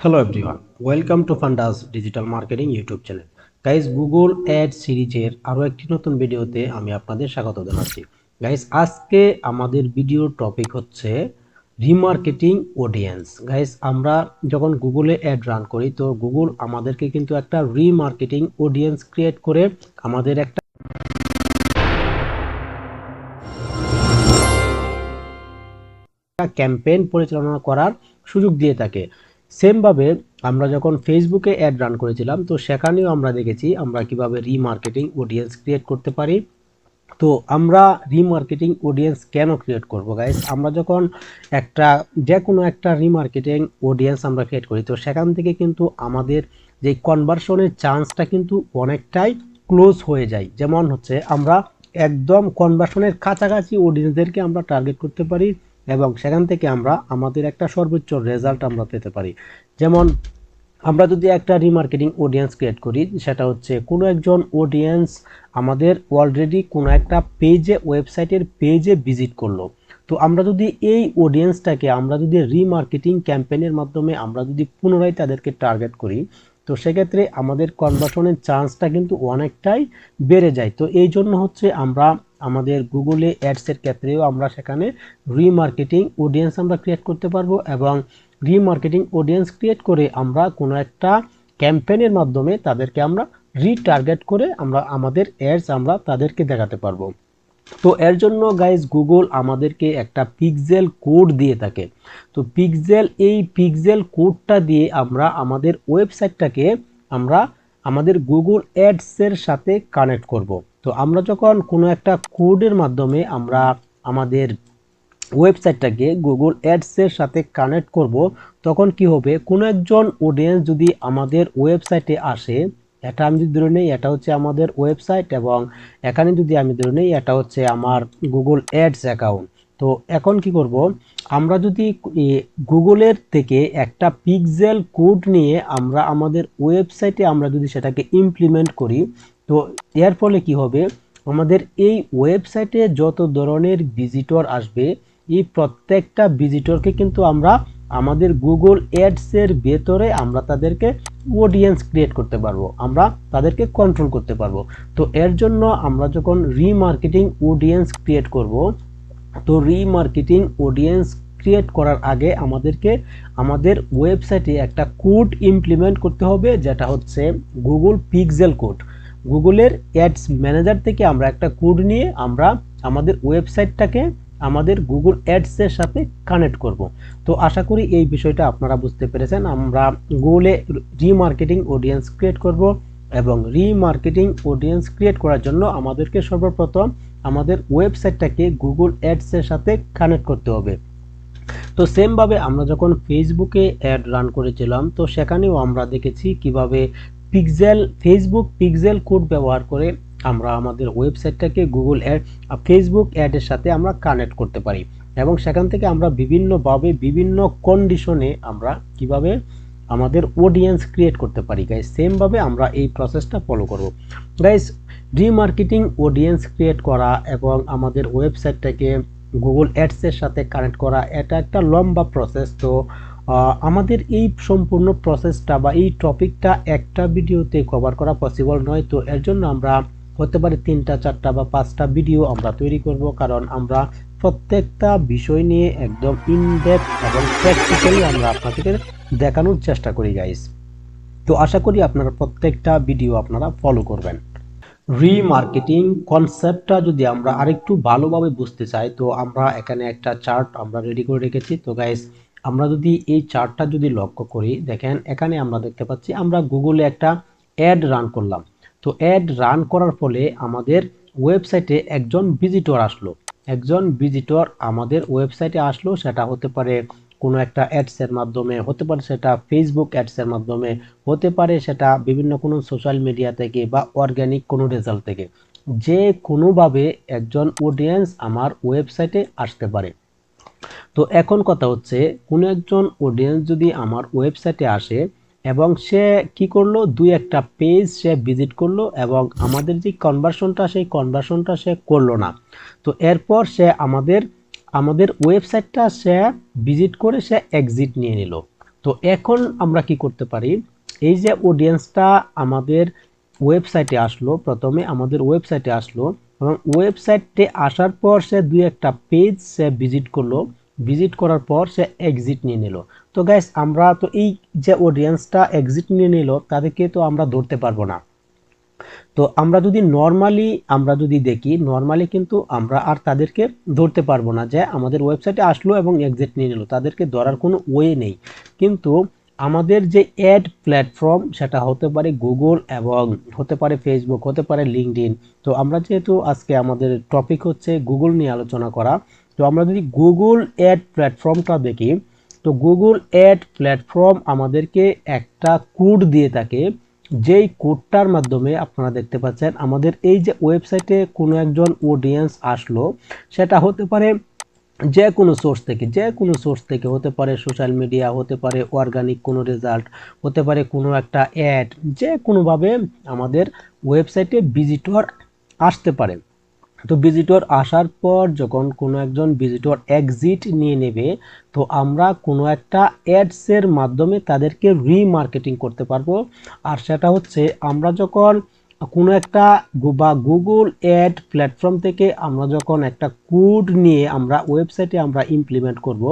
Hello everyone welcome to fundas digital marketing YouTube channel guys Google ad সিরিজের আরও একটি নতুন ভিডিওতে আমি আপনাদের স্বাগত জানাচ্ছি। গাইস আজকে আমাদের ভিডিও টপিক হচ্ছে রিমার্কেটিং অডিয়েন্স গাইস আমরা যখন গুগলে অ্যাড রান করি, তো গুগল আমাদেরকে কিন্তু একটা রিমার্কেটিং অডিয়েন্স ক্রিয়েট করে আমাদের একটা ক্যাম্পেইন পরিচালনা করার সুযোগ দিয়ে থাকে। সেমভাবে আমরা যখন ফেসবুকে অ্যাড রান করেছিলাম, তো সেখানেও আমরা দেখেছি আমরা কীভাবে রিমার্কেটিং অডিয়েন্স ক্রিয়েট করতে পারি। তো আমরা রিমার্কেটিং অডিয়েন্স কেন ক্রিয়েট করব গাইস আমরা যখন একটা যে কোনো একটা রিমার্কেটিং অডিয়েন্স আমরা ক্রিয়েট করি, তো সেখান থেকে কিন্তু আমাদের যে কনভার্সনের চান্সটা কিন্তু অনেকটাই ক্লোজ হয়ে যায়। যেমন হচ্ছে আমরা একদম কনভার্সনের কাছাকাছি অডিয়েন্সদেরকে আমরা টার্গেট করতে পারি এবং সেখান থেকে আমরা আমাদের একটা সর্বোচ্চ রেজাল্ট আমরা পেতে পারি। যেমন, আমরা যদি একটা রিমার্কেটিং অডিয়েন্স ক্রিয়েট করি, সেটা হচ্ছে কোনো একজন অডিয়েন্স আমাদের অলরেডি কোনো একটা পেজে ওয়েবসাইটের পেজে ভিজিট করল। তো আমরা যদি এই অডিয়েন্সটাকে আমরা যদি রিমার্কেটিং ক্যাম্পেইনের মাধ্যমে আমরা যদি পুনরায় তাদেরকে টার্গেট করি তো সেক্ষেত্রে আমাদের কনভার্সনের চান্সটা কিন্তু অনেকটাই বেড়ে যায়। তো এই জন্য হচ্ছে আমরা আমাদের গুগলে অ্যাডসের ক্ষেত্রেও আমরা সেখানে রিমার্কেটিং অডিয়েন্স আমরা ক্রিয়েট করতে পারব এবং রিমার্কেটিং অডিয়েন্স ক্রিয়েট করে আমরা কোনো একটা ক্যাম্পেনের মাধ্যমে তাদেরকে আমরা রিটার্গেট করে আমরা আমাদের অ্যাডস আমরা তাদেরকে দেখাতে পারব। তো এর জন্য গাইজ গুগল আমাদেরকে একটা পিক্সেল কোড দিয়ে থাকে। তো পিক্সেল এই পিক্সেল কোডটা দিয়ে আমরা আমাদের ওয়েবসাইটটাকে আমরা আমাদের গুগল অ্যাডসের সাথে কানেক্ট করব। তো আমরা যখন কোনো একটা কোডের মাধ্যমে আমরা আমাদের ওয়েবসাইটটাকে গুগল অ্যাডসের সাথে কানেক্ট করব, তখন কি হবে? কোনো একজন অডিয়েন্স যদি আমাদের ওয়েবসাইটে আসে এটা আমি যদি ধরে নিই, এটা হচ্ছে আমাদের ওয়েবসাইট এবং এখানে যদি আমি ধরে নিই, এটা হচ্ছে আমার গুগল অ্যাডস অ্যাকাউন্ট তো এখন কি করব? আমরা যদি গুগলের থেকে একটা পিক্সেল কোড নিয়ে আমরা আমাদের ওয়েবসাইটে আমরা যদি সেটাকে ইমপ্লিমেন্ট করি, তো এর ফলে কি হবে? আমাদের এই ওয়েবসাইটে যত ধরনের ভিজিটর আসবে, এই প্রত্যেকটা ভিজিটরকে কিন্তু আমরা আমাদের গুগল অ্যাডসের ভেতরে আমরা তাদেরকে অডিয়েন্স ক্রিয়েট করতে পারব। আমরা তাদেরকে কন্ট্রোল করতে পারব। তো এর জন্য আমরা যখন রিমার্কেটিং অডিয়েন্স ক্রিয়েট করব, তো রিমার্কেটিং অডিয়েন্স ক্রিয়েট করার আগে আমাদেরকে আমাদের ওয়েবসাইটে একটা কোড ইমপ্লিমেন্ট করতে হবে, যেটা হচ্ছে গুগল পিক্সেল কোড গুগলের অ্যাডস ম্যানেজার থেকে আমরা একটা কোড নিয়ে আমরা আমাদের ওয়েবসাইটটাকে আমাদের গুগল অ্যাডসের সাথে কানেক্ট করব। তো আশা করি এই বিষয়টা আপনারা বুঝতে পেরেছেন। আমরা গুগলে রিমার্কেটিং অডিয়েন্স ক্রিয়েট করব এবং রিমার্কেটিং অডিয়েন্স ক্রিয়েট করার জন্য আমাদেরকে সর্বপ্রথম আমাদের ওয়েবসাইটটাকে গুগল অ্যাডসের সাথে কানেক্ট করতে হবে। তো সেমভাবে আমরা যখন ফেসবুকে অ্যাড রান করেছিলাম, তো সেখানেও আমরা দেখেছি কীভাবে পিক্সেল ফেসবুক পিক্সেল কোড ব্যবহার করে আমরা আমাদের ওয়েবসাইটটাকে গুগল অ্যাড ফেসবুক অ্যাডের সাথে আমরা কানেক্ট করতে পারি। এবং সেখান থেকে আমরা বিভিন্নভাবে বিভিন্ন কন্ডিশনে আমরা কীভাবে আমাদের অডিয়েন্স ক্রিয়েট করতে পারি। গাইজ সেমভাবে আমরা এই প্রসেসটা ফলো করব। গাইজ রিমার্কেটিং অডিয়েন্স ক্রিয়েট করা এবং আমাদের ওয়েবসাইটটাকে গুগল অ্যাডসের সাথে কানেক্ট করা, এটা একটা লম্বা প্রসেস তো আমাদের এই সম্পূর্ণ প্রসেসটা বা এই টপিকটা একটা ভিডিওতে কভার করা পসিবল নয়। তো, এর জন্য আমরা হতে পারে তিনটা, চারটা বা পাঁচটা ভিডিও আমরা তৈরি করব, কারণ আমরা প্রত্যেকটা বিষয় নিয়ে একদম ইনডেপথ এবং প্র্যাকটিক্যালি আমরা আপনাদের দেখানোর চেষ্টা করি গাইস তো আশা করি আপনারা প্রত্যেকটা ভিডিও আপনারা ফলো করবেন। রিমার্কেটিং কনসেপ্টটা যদি আমরা আরেকটু ভালোভাবে বুঝতে চাই, তো আমরা এখানে একটা চার্ট আমরা রেডি করে রেখেছি। তো গাইস আমরা যদি এই চার্টটা যদি লক্ষ্য করি, দেখেন, এখানে আমরা দেখতে পাচ্ছি, আমরা গুগলে একটা অ্যাড রান করলাম। তো অ্যাড রান করার ফলে আমাদের ওয়েবসাইটে একজন ভিজিটর আসলো। একজন ভিজিটর আমাদের ওয়েবসাইটে আসলো, সেটা হতে পারে কোনো একটা অ্যাডসের মাধ্যমে, হতে পারে সেটা ফেসবুক অ্যাডসের মাধ্যমে, হতে পারে সেটা বিভিন্ন কোনো সোশ্যাল মিডিয়া থেকে বা অর্গ্যানিক কোনো রেজাল্ট থেকে। যে কোনোভাবে একজন অডিয়েন্স আমার ওয়েবসাইটে আসতে পারে। তো এখন কথা হচ্ছে, কোনো একজন অডিয়েন্স যদি আমার ওয়েবসাইটে আসে এবং সে কি করল? দুই একটা পেজ সে ভিজিট করল এবং আমাদের যে কনভার্সনটা সেই কনভার্সনটা সে করল না। তো এরপর সে আমাদের আমাদের ওয়েবসাইটটা সে ভিজিট করে সে এক্সিট নিয়ে নিল। তো এখন আমরা কি করতে পারি? এই যে অডিয়েন্সটা আমাদের ওয়েবসাইটে আসলো, প্রথমে আমাদের ওয়েবসাইটে আসলো এবং ওয়েবসাইটে আসার পর সে দুই একটা পেজ সে ভিজিট করল। ভিজিট করার পর সে এক্সিট নিয়ে নিল। তো গ্যাস আমরা তো এই যে অডিয়েন্সটা এক্সিট নিয়ে নিল, তাদেরকে তো আমরা ধরতে পারব না। তো আমরা যদি নর্মালি আমরা যদি দেখি নর্মালি কিন্তু আমরা আর তাদেরকে ধরতে পারব না যে আমাদের ওয়েবসাইটে আসলো এবং এক্সিট নিয়ে নিল। তাদেরকে ধরার কোনো ওয়ে নেই। কিন্তু আমাদের যে অ্যাড প্ল্যাটফর্ম সেটা হতে পারে গুগল এবং হতে পারে ফেসবুক হতে পারে লিঙ্কডিন তো আমরা যেহেতু আজকে আমাদের টপিক হচ্ছে গুগল নিয়ে আলোচনা করা, তো আমরা যদি গুগল অ্যাড প্ল্যাটফর্মটা দেখি তো গুগল অ্যাড প্ল্যাটফর্ম আমাদেরকে একটা কোড দিয়ে থাকে। যেই কোডটার মাধ্যমে আপনারা দেখতে পাচ্ছেন, আমাদের এই যে ওয়েবসাইটে কোনো একজন অডিয়েন্স আসলো, সেটা হতে পারে যে কোনো সোর্স থেকে যে কোনো সোর্স থেকে হতে পারে সোশ্যাল মিডিয়া হতে পারে অর্গানিক কোনো রেজাল্ট হতে পারে কোনো একটা অ্যাড যে কোনোভাবে আমাদের ওয়েবসাইটে ভিজিটর আসতে পারে। তো ভিজিটর আসার পর যখন কোনো একজন ভিজিটর এক্সিট নিয়ে নেবে, তো আমরা কোনো একটা অ্যাডসের মাধ্যমে তাদেরকে রিমার্কেটিং করতে পারব। আর সেটা হচ্ছে, আমরা যখন কোনো একটা বা গুগল অ্যাড প্ল্যাটফর্ম থেকে আমরা যখন একটা কোড নিয়ে আমরা ওয়েবসাইটে আমরা ইমপ্লিমেন্ট করব,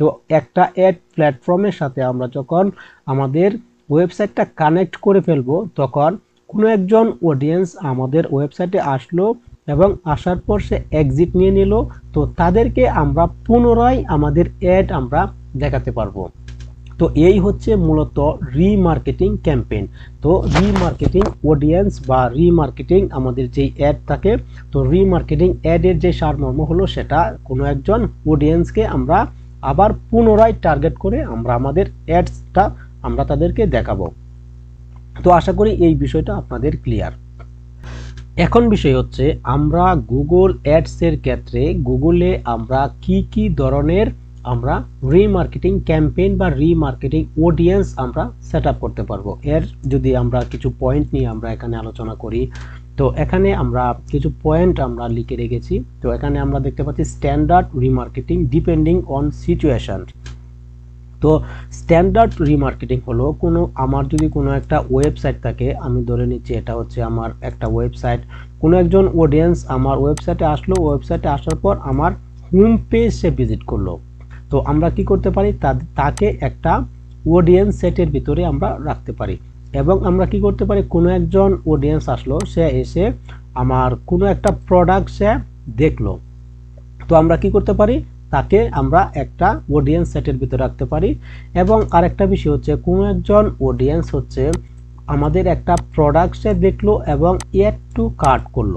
তো একটা অ্যাড প্ল্যাটফর্মের সাথে আমরা যখন আমাদের ওয়েবসাইটটা কানেক্ট করে ফেলব, তখন কোনো একজন অডিয়েন্স আমাদের ওয়েবসাইটে আসলো এবং আসার পর সে এক্সিট নিয়ে নিল। তো তাদেরকে আমরা পুনরায় আমাদের অ্যাড আমরা দেখাতে পারব। তো এই হচ্ছে মূলত রিমার্কেটিং ক্যাম্পেইন তো রিমার্কেটিং অডিয়েন্স বা রিমার্কেটিং আমাদের যেই অ্যাড থাকে, তো রিমার্কেটিং অ্যাডের যে সারমর্ম হলো সেটা কোনো একজন অডিয়েন্সকে আমরা আবার পুনরায় টার্গেট করে আমরা আমাদের অ্যাডসটা আমরা তাদেরকে দেখাবো। তো আশা করি এই বিষয়টা আপনাদের ক্লিয়ার এখন বিষয় হচ্ছে, আমরা গুগল অ্যাডসের ক্ষেত্রে গুগলে আমরা কি কি ধরনের আমরা রিমার্কেটিং ক্যাম্পেইন বা রিমার্কেটিং অডিয়েন্স আমরা সেট করতে পারব। এর যদি আমরা কিছু পয়েন্ট নিয়ে আমরা এখানে আলোচনা করি, তো এখানে আমরা কিছু পয়েন্ট আমরা লিখে রেখেছি। তো এখানে আমরা দেখতে পাচ্ছি standard remarketing depending on situation তো স্ট্যান্ডার্ড রিমার্কেটিং হলো কোনো, আমার যদি কোনো একটা ওয়েবসাইট থাকে, আমি ধরে নিচ্ছি এটা হচ্ছে আমার একটা ওয়েবসাইট কোনো একজন অডিয়েন্স আমার ওয়েবসাইটে আসলো ওয়েবসাইটে আসার পর আমার হোম পেজ সে ভিজিট করল। তো আমরা কি করতে পারি? তাকে একটা অডিয়েন্স সেটের ভিতরে আমরা রাখতে পারি। এবং আমরা কি করতে পারি? কোনো একজন অডিয়েন্স আসলো, সে এসে আমার কোনো একটা প্রোডাক্ট সে দেখল। তো আমরা কি করতে পারি? তাকে আমরা একটা অডিয়েন্স সেটের ভিতরে রাখতে পারি। এবং আরেকটা বিষয় হচ্ছে, কোনো একজন অডিয়েন্স হচ্ছে আমাদের একটা প্রোডাক্ট দেখল এবং এড টু কার্ট করল।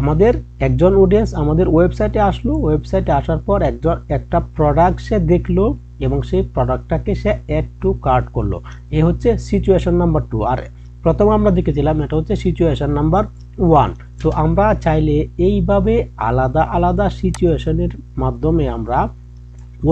আমাদের একজন অডিয়েন্স আমাদের ওয়েবসাইটে আসলো ওয়েবসাইটে আসার পর একজন, একটা প্রোডাক্ট সে দেখল এবং সেই প্রোডাক্টটাকে সে অ্যাড টু কার্ট করল। এ হচ্ছে সিচুয়েশন নাম্বার টু আর প্রথমে আমরা দেখেছিলাম এটা হচ্ছে সিচুয়েশন নাম্বার ওয়ান তো আমরা চাইলে এইভাবে আলাদা আলাদা সিচুয়েশনের মাধ্যমে আমরা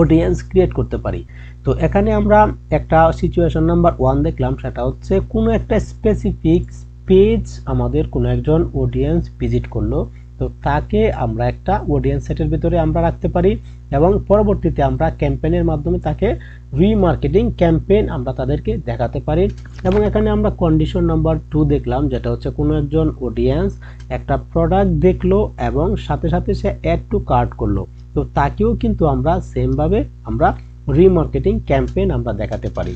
অডিয়েন্স ক্রিয়েট করতে পারি। তো এখানে আমরা একটা সিচুয়েশন নাম্বার ওয়ান দেখলাম, সেটা হচ্ছে কোনো একটা স্পেসিফিক পেজ আমাদের কোনো একজন অডিয়েন্স ভিজিট করল। তো তাকে আমরা একটা অডিয়েন্স সেটের ভিতরে আমরা রাখতে পারি এবং পরবর্তীতে আমরা ক্যাম্পেনের মাধ্যমে তাকে রিমার্কেটিং ক্যাম্পেন আমরা তাদেরকে দেখাতে পারি। এবং এখানে আমরা কন্ডিশন নাম্বার টু দেখলাম, যেটা হচ্ছে কোনো একজন অডিয়েন্স একটা প্রোডাক্ট দেখল এবং সাথে সাথে সে অ্যাড টু কার্ট করল। তো তাকেও কিন্তু আমরা সেমভাবে আমরা রিমার্কেটিং ক্যাম্পেন আমরা দেখাতে পারি।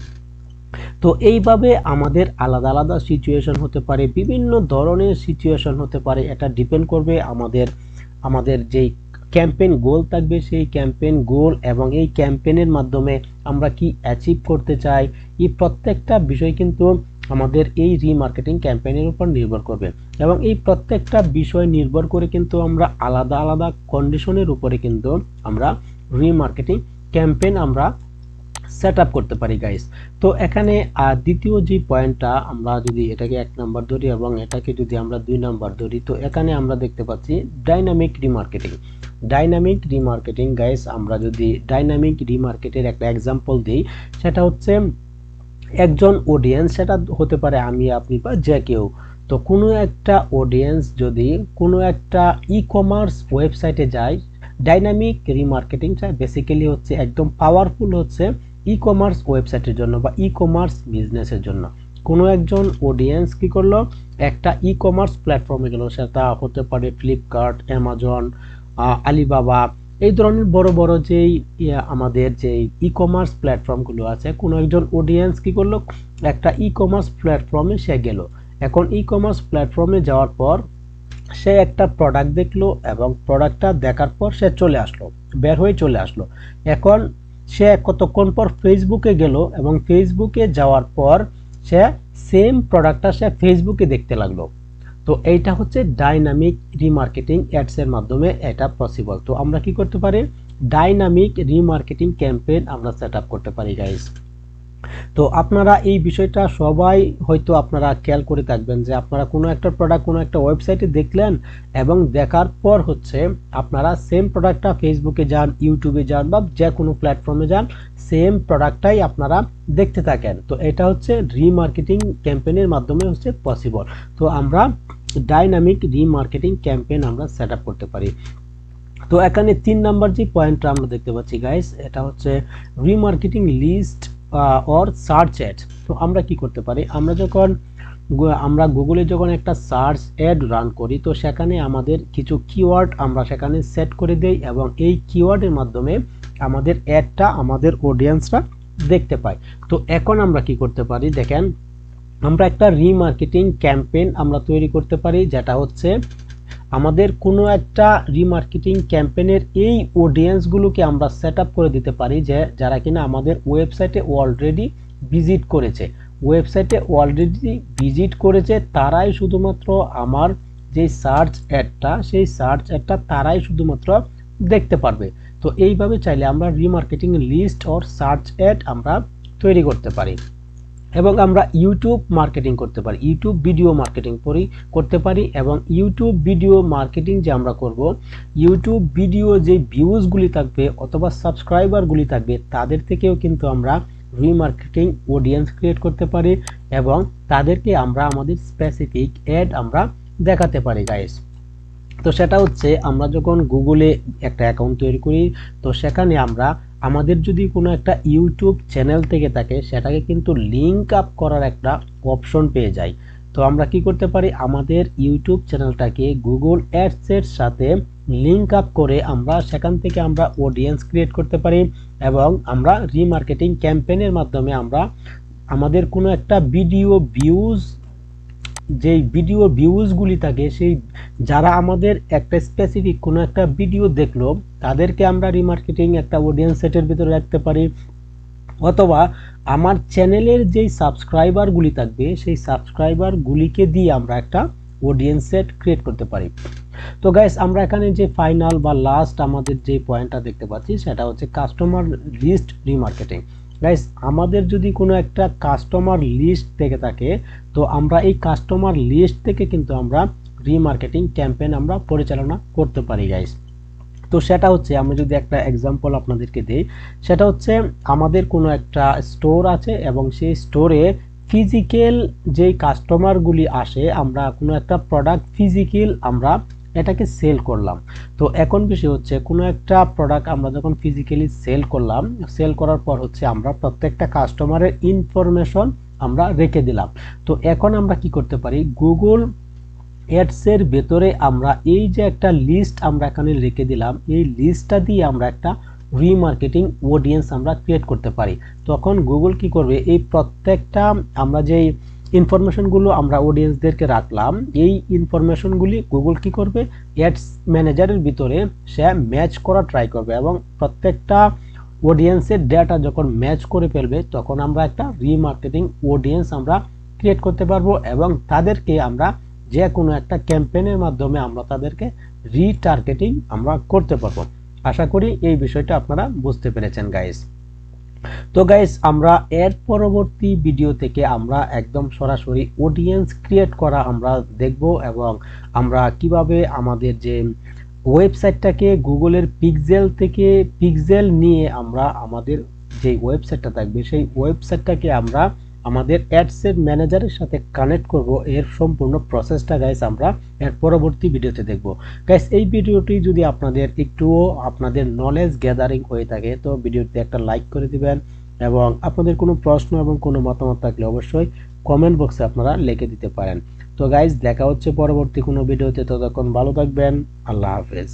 তো এইভাবে আমাদের আলাদা আলাদা সিচুয়েশন হতে পারে, বিভিন্ন ধরনের সিচুয়েশন হতে পারে। এটা ডিপেন্ড করবে আমাদের আমাদের যেই ক্যাম্পেইন গোল থাকবে, সেই ক্যাম্পেইন গোল এবং এই ক্যাম্পেইনের মাধ্যমে আমরা কি অ্যাচিভ করতে চাই, এই প্রত্যেকটা বিষয় কিন্তু আমাদের এই রিমার্কেটিং ক্যাম্পেইনের উপর নির্ভর করবে। এবং এই প্রত্যেকটা বিষয় নির্ভর করে কিন্তু আমরা আলাদা আলাদা কন্ডিশনের উপরে কিন্তু আমরা রিমার্কেটিং ক্যাম্পেইন আমরা সেট আপ করতে পারি গাইস তো এখানে দ্বিতীয় যে পয়েন্টটা আমরা যদি এটাকে এক নাম্বার ধরি এবং এটাকে যদি আমরা দুই নাম্বার ধরি, তো এখানে আমরা দেখতে পাচ্ছি dynamic remarketing dynamic remarketing guys আমরা যদি ডাইনামিক রিমার্কেটের একটা এক্সাম্পল দিই, সেটা হচ্ছে একজন অডিয়েন্স সেটা হতে পারে আমি, আপনি বা যে কেউ। তো কোনো একটা অডিয়েন্স যদি কোনো একটা ই কমার্স ওয়েবসাইটে যায় ডাইনামিক রিমার্কেটিংটা বেসিক্যালি হচ্ছে একদম পাওয়ারফুল হচ্ছে ই কমার্স ওয়েবসাইটের জন্য বা ই কমার্স বিজনেসের জন্য। কোনো একজন অডিয়েন্স কি করল? একটা ই কমার্স প্ল্যাটফর্মে গেল। সেটা হতে পারে ফ্লিপকার্ট অ্যামাজন আলিবাবা এই ধরনের বড় বড় যেই আমাদের যে ই কমার্স প্ল্যাটফর্মগুলো আছে, কোনো একজন অডিয়েন্স কি করল? একটা ই কমার্স প্ল্যাটফর্মে সে গেল। এখন ই কমার্স প্ল্যাটফর্মে যাওয়ার পর সে একটা প্রোডাক্ট দেখল এবং প্রোডাক্টটা দেখার পর সে চলে আসলো, বের হয়ে চলে আসলো। এখন সে কতক্ষণ পর ফেসবুকে গেল এবং ফেসবুকে যাওয়ার পর সে সেম প্রোডাক্টটা সে ফেসবুকে দেখতে লাগল। তো এইটা হচ্ছে ডাইনামিক রিমার্কেটিং অ্যাডসের মাধ্যমে এটা পসিবল তো আমরা কি করতে পারি? ডাইনামিক রিমার্কেটিং ক্যাম্পেইন আমরা সেট করতে পারি গাইস তো আপনারা এই বিষয়টা সবাই হয়তো আপনারা খেয়াল করে থাকবেন যে আপনারা কোনো একটা প্রোডাক্ট কোনো একটা ওয়েবসাইটে দেখলেন এবং দেখার পর হচ্ছে আপনারা সেম প্রোডাক্টটা ফেসবুকে যান ইউটিউবে যান বা যে কোনো প্ল্যাটফর্মে যান সেম প্রোডাক্টটাই আপনারা দেখতে থাকেন। তো এটা হচ্ছে রিমার্কেটিং ক্যাম্পেনের মাধ্যমে হচ্ছে পসিবল তো আমরা ডাইনামিক রিমার্কেটিং ক্যাম্পেন আমরা সেট করতে পারি। তো এখানে তিন নাম্বার যে পয়েন্টটা আমরা দেখতে পাচ্ছি গাইস এটা হচ্ছে remarketing list or search ad তো আমরা কি করতে পারি? আমরা যখন আমরা গুগলে যখন একটা সার্চ অ্যাড রান করি, তো সেখানে আমাদের কিছু কিওয়ার্ড আমরা সেখানে সেট করে দেই এবং এই কিওয়ার্ডের মাধ্যমে আমাদের অ্যাডটা আমাদের অডিয়েন্সরা দেখতে পায়। তো এখন আমরা কি করতে পারি? দেখেন, আমরা একটা রিমার্কেটিং ক্যাম্পেইন আমরা তৈরি করতে পারি, যেটা হচ্ছে আমাদের কোনো একটা রিমার্কেটিং ক্যাম্পেনের এই অডিয়েন্সগুলোকে আমরা সেট করে দিতে পারি যে, যারা কিনা আমাদের ওয়েবসাইটে অলরেডি ভিজিট করেছে। ওয়েবসাইটে অলরেডি ভিজিট করেছে, তারাই শুধুমাত্র আমার যে সার্চ অ্যাডটা সেই সার্চ অ্যাডটা তারাই শুধুমাত্র দেখতে পারবে। তো এইভাবে চাইলে আমরা remarketing list or search ad আমরা তৈরি করতে পারি। এবং আমরা ইউটিউব মার্কেটিং করতে পারি ইউটিউব ভিডিও মার্কেটিং করি করতে পারি এবং ইউটিউব ভিডিও মার্কেটিং যে আমরা করব ইউটিউব ভিডিও যে ভিউজগুলি থাকবে অথবা সাবস্ক্রাইবারগুলি থাকবে, তাদের থেকেও কিন্তু আমরা রিমার্কেটিং অডিয়েন্স ক্রিয়েট করতে পারি এবং তাদেরকে আমরা আমাদের স্পেসিফিক অ্যাড আমরা দেখাতে পারি গাইস তো সেটা হচ্ছে আমরা যখন গুগলে একটা অ্যাকাউন্ট তৈরি করি, তো সেখানে আমরা আমাদের যদি কোনো একটা ইউটিউব চ্যানেল থেকে থাকে, সেটাকে কিন্তু লিঙ্ক আপ করার একটা অপশন পেয়ে যাই। তো আমরা কি করতে পারি? আমাদের ইউটিউব চ্যানেলটাকে গুগল অ্যাডসের সাথে লিঙ্ক আপ করে আমরা সেখান থেকে আমরা অডিয়েন্স ক্রিয়েট করতে পারি এবং আমরা রিমার্কেটিং ক্যাম্পেনের মাধ্যমে আমরা আমাদের কোনো একটা ভিডিও ভিউজ যেই ভিডিও ভিউজগুলি থাকে, সেই যারা আমাদের একটা স্পেসিফিক কোনো একটা ভিডিও দেখল, তাদেরকে আমরা রিমার্কেটিং একটা অডিয়েন্স সেটের ভিতরে রাখতে পারি। অথবা আমার চ্যানেলের যেই সাবস্ক্রাইবারগুলি থাকবে, সেই সাবস্ক্রাইবারগুলিকে দিয়ে আমরা একটা অডিয়েন্স সেট ক্রিয়েট করতে পারি। তো গাইস আমরা এখানে যে ফাইনাল বা লাস্ট আমাদের যে পয়েন্টটা দেখতে পাচ্ছি, সেটা হচ্ছে কাস্টমার লিস্ট রিমার্কেটিং গাইস আমাদের যদি কোনো একটা কাস্টমার লিস্ট থেকে থাকে, তো আমরা এই কাস্টমার লিস্ট থেকে কিন্তু আমরা রিমার্কেটিং ক্যাম্পেইন আমরা পরিচালনা করতে পারি গাইস তো সেটা হচ্ছে, আমরা যদি একটা এক্সাম্পল আপনাদেরকে দিই, সেটা হচ্ছে আমাদের কোনো একটা স্টোর আছে এবং সেই স্টোরে ফিজিক্যাল যেই কাস্টমারগুলি আসে, আমরা কোনো একটা প্রোডাক্ট ফিজিক্যাল আমরা এটাকে সেল করলাম। তো এখন বিষয় হচ্ছে, কোনো একটা প্রোডাক্ট আমরা যখন ফিজিক্যালি সেল করলাম সেল করার পর হচ্ছে আমরা প্রত্যেকটা কাস্টমারের ইনফরমেশন আমরা রেখে দিলাম। তো এখন আমরা কি করতে পারি? গুগল অ্যাডসের ভেতরে আমরা এই যে একটা লিস্ট আমরা এখানে রেখে দিলাম, এই লিস্টটা দিয়ে আমরা একটা রিমার্কেটিং অডিয়েন্স আমরা ক্রিয়েট করতে পারি। তখন গুগল কি করবে? এই প্রত্যেকটা আমরা যেই ইনফরমেশনগুলো আমরা অডিয়েন্সদেরকে রাখলাম। এই ইনফরমেশনগুলি গুগল কি করবে? অ্যাডস ম্যানেজারের ভিতরে সে ম্যাচ করা ট্রাই করবে এবং প্রত্যেকটা অডিয়েন্সের ডেটা যখন ম্যাচ করে ফেলবে, তখন আমরা একটা রিমার্কেটিং অডিয়েন্স আমরা ক্রিয়েট করতে পারব এবং তাদেরকে আমরা যে কোনো একটা ক্যাম্পেনের মাধ্যমে আমরা তাদেরকে রিটার্গেটিং আমরা করতে পারব। আশা করি এই বিষয়টা আপনারা বুঝতে পেরেছেন গাইস তো গাইস আমরা এর পরবর্তী ভিডিও থেকে আমরা একদম সরাসরি অডিয়েন্স ক্রিয়েট করা আমরা দেখব এবং আমরা কীভাবে আমাদের যে ওয়েবসাইটটাকে গুগলের পিকজেল থেকে পিকজেল নিয়ে আমরা আমাদের যে ওয়েবসাইটটা থাকবে, সেই ওয়েবসাইটটাকে আমরা আমাদের অ্যাডসের ম্যানেজারের সাথে কানেক্ট করব, এর সম্পূর্ণ প্রসেসটা গাইস আমরা এর পরবর্তী ভিডিওতে দেখব। গাইস এই ভিডিওটি যদি আপনাদের একটুও আপনাদের নলেজ গ্যাদারিং হয়ে থাকে, তো ভিডিওতে একটা লাইক করে দিবেন এবং আপনাদের কোনো প্রশ্ন এবং কোনো মতামত থাকলে অবশ্যই কমেন্ট বক্সে আপনারা লিখে দিতে পারেন। তো গাইজ দেখা হচ্ছে পরবর্তী কোনো ভিডিওতে ততক্ষণ ভালো থাকবেন, আল্লাহ হাফেজ।